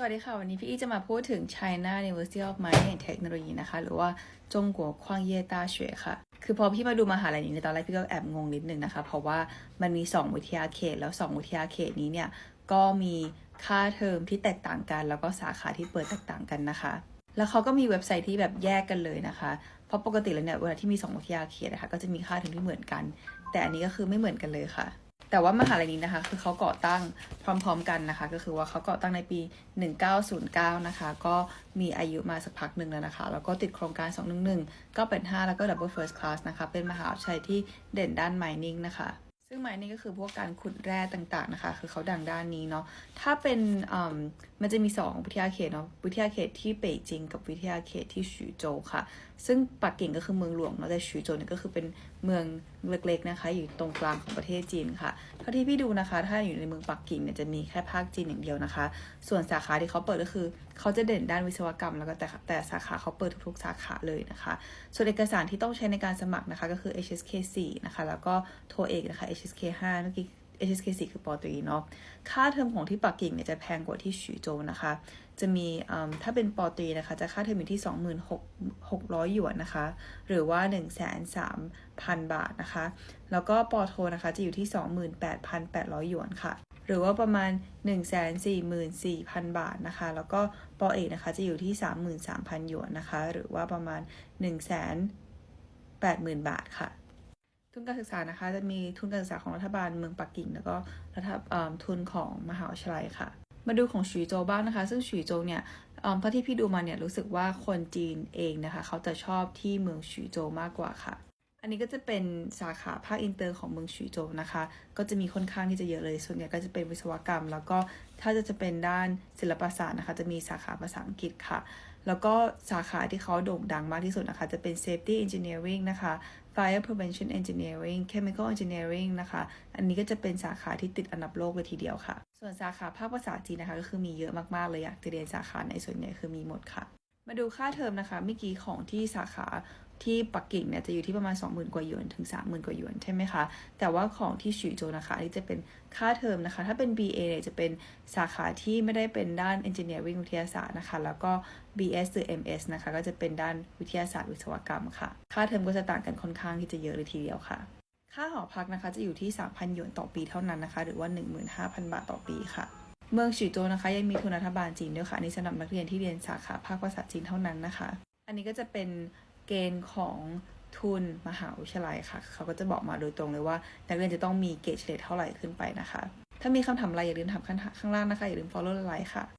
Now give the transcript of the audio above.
สวัสดีค่ะ วันนี้พี่อีจะมาพูดถึง China University of Mining and Technology นะคะ หรือว่าจงกัวควางเย่ต้าเฉวยค่ะ คือพอพี่มาดูมหาลัยนี้ในตอนแรกพี่ก็แอบงงนิดนึงนะคะ เพราะว่ามันมี 2 วิทยาเขต แล้ว 2 วิทยาเขตนี้เนี่ย ก็มีค่าเทอมที่แตกต่างกัน แล้วก็สาขาที่เปิดแตกต่างกันนะคะ แล้วเขาก็มีเว็บไซต์ที่แบบแยกกันเลยนะคะ เพราะปกติแล้วเนี่ยเวลาที่มี 2 วิทยาเขตนะคะก็จะมีค่าเทอมที่เหมือนกัน แต่อันนี้ก็คือไม่เหมือนกันเลยค่ะ แต่ว่ามหาลัยนี้นะคะ คือเขาก่อตั้งพร้อมๆกันนะคะ ก็คือว่าเขาก่อตั้งในปี 1909 นะคะ ก็มีอายุมาสักพักหนึ่งแล้วนะคะ แล้วก็ติดโครงการ 211 ก็เป็น 5 แล้วก็ Double First Class นะคะ เป็นมหาวิทยาลัยที่เด่นด้าน mining นะคะซึ่ง mining ก็คือพวกการขุดแร่ต่างๆนะคะ คือเขาดังด้านนี้เนาะ ถ้าเป็นอืมมันจะมี 2 วิทยาเขตเนาะ วิทยาเขตที่เป่ยจิง กับวิทยาเขตที่ฉูโจวค่ะ ซึ่งปักกิ่งก็คือเมืองหลวงเนาะ แต่ฉูโจวเนี่ยก็คือเป็นเมืองเล็กๆนะคะ อยู่ตรงกลางของประเทศจีนค่ะ เท่าที่พี่ดูนะคะ ถ้าอยู่ในเมืองปักกิ่งเนี่ยจะมีแค่ภาคจีนอย่างเดียวนะคะ ส่วนสาขาที่เขาเปิดก็คือ เขาจะเด่นด้านวิศวกรรม แล้วก็แต่แต่สาขาเขาเปิดทุกๆ สาขาเลยนะคะ ส่วนเอกสารที่ต้องใช้ในการสมัครนะคะ ก็คือ HSK 4นะคะแล้วก็โทเอกนะคะ HSK 5เมื่อกี้ HSK 4คือปอตรีเนาะค่าเทอมของที่ปักกิ่งเนี่ยจะแพงกว่าที่ฉูโจวนะคะ จะมีถ้าเป็นปอตรีนะคะ จะค่าเทอมอยู่ที่ 26,600 หยวนนะคะ หรือว่า 103,000 บาทนะคะ แล้วก็ปอโทนะคะ จะอยู่ที่ 28,800 หยวนค่ะ หรือว่าประมาณ 144,000 บาทนะคะ แล้วก็ปอเอกนะคะจะอยู่ที่ 33,000 หยวนนะคะ หรือว่าประมาณ 180,000 บาทค่ะ ทุนการศึกษานะคะ จะมีทุนการศึกษาของรัฐบาลเมืองปักกิ่ง แล้วก็รัฐทุนของมหาวิทยาลัยค่ะ มาดูของฉีโจวบ้างนะคะ ซึ่งฉีโจวเนี่ยเอิ่มเท่าที่พี่ดูมาเนี่ยรู้สึกว่าคนจีนเองนะคะ เขาจะชอบที่เมืองฉีโจวมากกว่าค่ะ อันนี้ก็จะเป็นสาขาภาคอินเตอร์ของเมืองฉีโจวนะคะ ก็จะมีค่อนข้างที่จะเยอะเลย ส่วนใหญ่ก็จะเป็นวิศวกรรม แล้วก็ถ้าจะจะเป็นด้านศิลปศาสตร์นะคะ จะมีสาขาภาษาอังกฤษค่ะ แล้วก็สาขาที่เขาโด่งดังมากที่สุดนะคะ จะเป็น safety engineering นะคะ fire prevention engineering chemical engineering นะคะ อันนี้ก็จะเป็นสาขาที่ติดอันดับโลกเลยทีเดียวค่ะ ส่วนสาขาภาคภาษาจีนนะคะ ก็คือมีเยอะมากๆเลยอยากจะเรียนสาขาในส่วนใหญ่คือมีหมดค่ะ มาดูค่าเทอมนะคะเมื่อกี้ของที่สาขา ที่ปักกิ่งเนี่ยจะอยู่ที่ประมาณ 20,000 กว่าหยวนถึง 30,000 กว่าหยวนใช่ไหมคะ แต่ว่าของที่ฉูโจนะคะอันนี้จะเป็นค่าเทอมนะคะ ถ้าเป็น BA เนี่ยจะเป็นสาขาที่ไม่ได้เป็นด้าน Engineering วิทยาศาสตร์นะคะ แล้วก็ BS หรือ MS นะคะ ก็จะเป็นด้านวิทยาศาสตร์วิศวกรรมค่ะ ค่าเทอมก็จะต่างกันค่อนข้างที่จะเยอะเลยทีเดียวค่ะ ค่าหอพักนะคะจะอยู่ที่ 3,000 หยวนต่อปีเท่านั้นนะคะ หรือว่า 15,000 บาทต่อปีค่ะเมืองฉูโจนะคะยังมีทุนรัฐบาลจีนด้วยค่ะอันนี้สำหรับนักเรียนที่เรียนสาขาภาคภาษาจีนเท่านั้นนะคะ อันนี้ก็จะเป็น เกณฑ์ของทุนมหาวิทยาลัยค่ะ เขาก็จะบอกมาโดยตรงเลยว่า นักเรียนจะต้องมีเกรดเฉลี่ยเท่าไหร่ขึ้นไปนะคะ ถ้ามีคำถามอะไรอย่าลืมถามข้างข้างล่างนะคะ อย่าลืม follow ไลค์ค่ะ